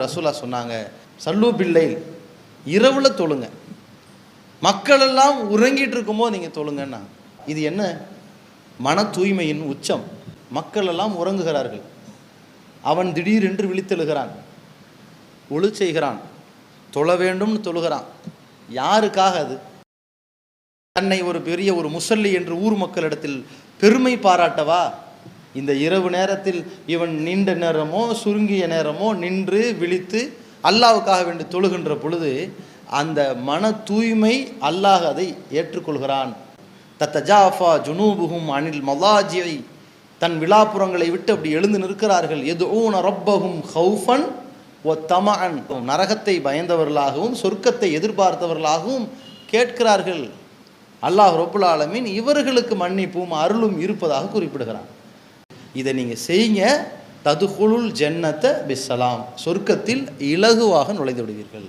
ரசூலா சொன்னாங்க சல்லு பிள்ளை இரவில் தொழுங்க. மக்கள் எல்லாம் உறங்கிட்டு இருக்கும்போது நீங்கள் தொழுங்கன்னா இது என்ன? மன தூய்மையின் உச்சம். மக்கள் எல்லாம் உறங்குகிறார்கள். அவன் திடீரென்று விழித்தெழுகிறான். ஒளி செய்கிறான். தொழ வேண்டும்னு தொழுகிறான். யாருக்காக அது? தன்னை ஒரு பெரிய ஒரு முசல்லி என்று ஊர் மக்களிடத்தில் பெருமை பாராட்டவா? இந்த இரவு நேரத்தில் இவன் நீண்ட நேரமோ சுருங்கிய நேரமோ நின்று விழித்து அல்லாவுக்காக வேண்டி தொழுகின்ற பொழுது அந்த மன தூய்மை அல்லாஹ் அதை ஏற்றுக்கொள்கிறான். தத்தஜாஃபா ஜுனூபுகும் அனில் மலாஜியை தன் விழாப்புறங்களை விட்டு அப்படி எழுந்து நிற்கிறார்கள். எது ஊன ரப்பகும் ஹவுஃபன் ஒ தமான் நரகத்தை பயந்தவர்களாகவும் சொர்க்கத்தை எதிர்பார்த்தவர்களாகவும் கேட்கிறார்கள். அல்லாஹ் ரொப்புல் ஆலமீன் இவர்களுக்கு மன்னிப்பும் அருளும் இருப்பதாக குறிப்பிடுகிறான். இதை நீங்கள் செய்யுங்க. ததுகுலுல் ஜன்னத்தை பிஸ்ஸலாம். சொர்க்கத்தில் இலகுவாக நுழைந்து விடுவீர்கள்.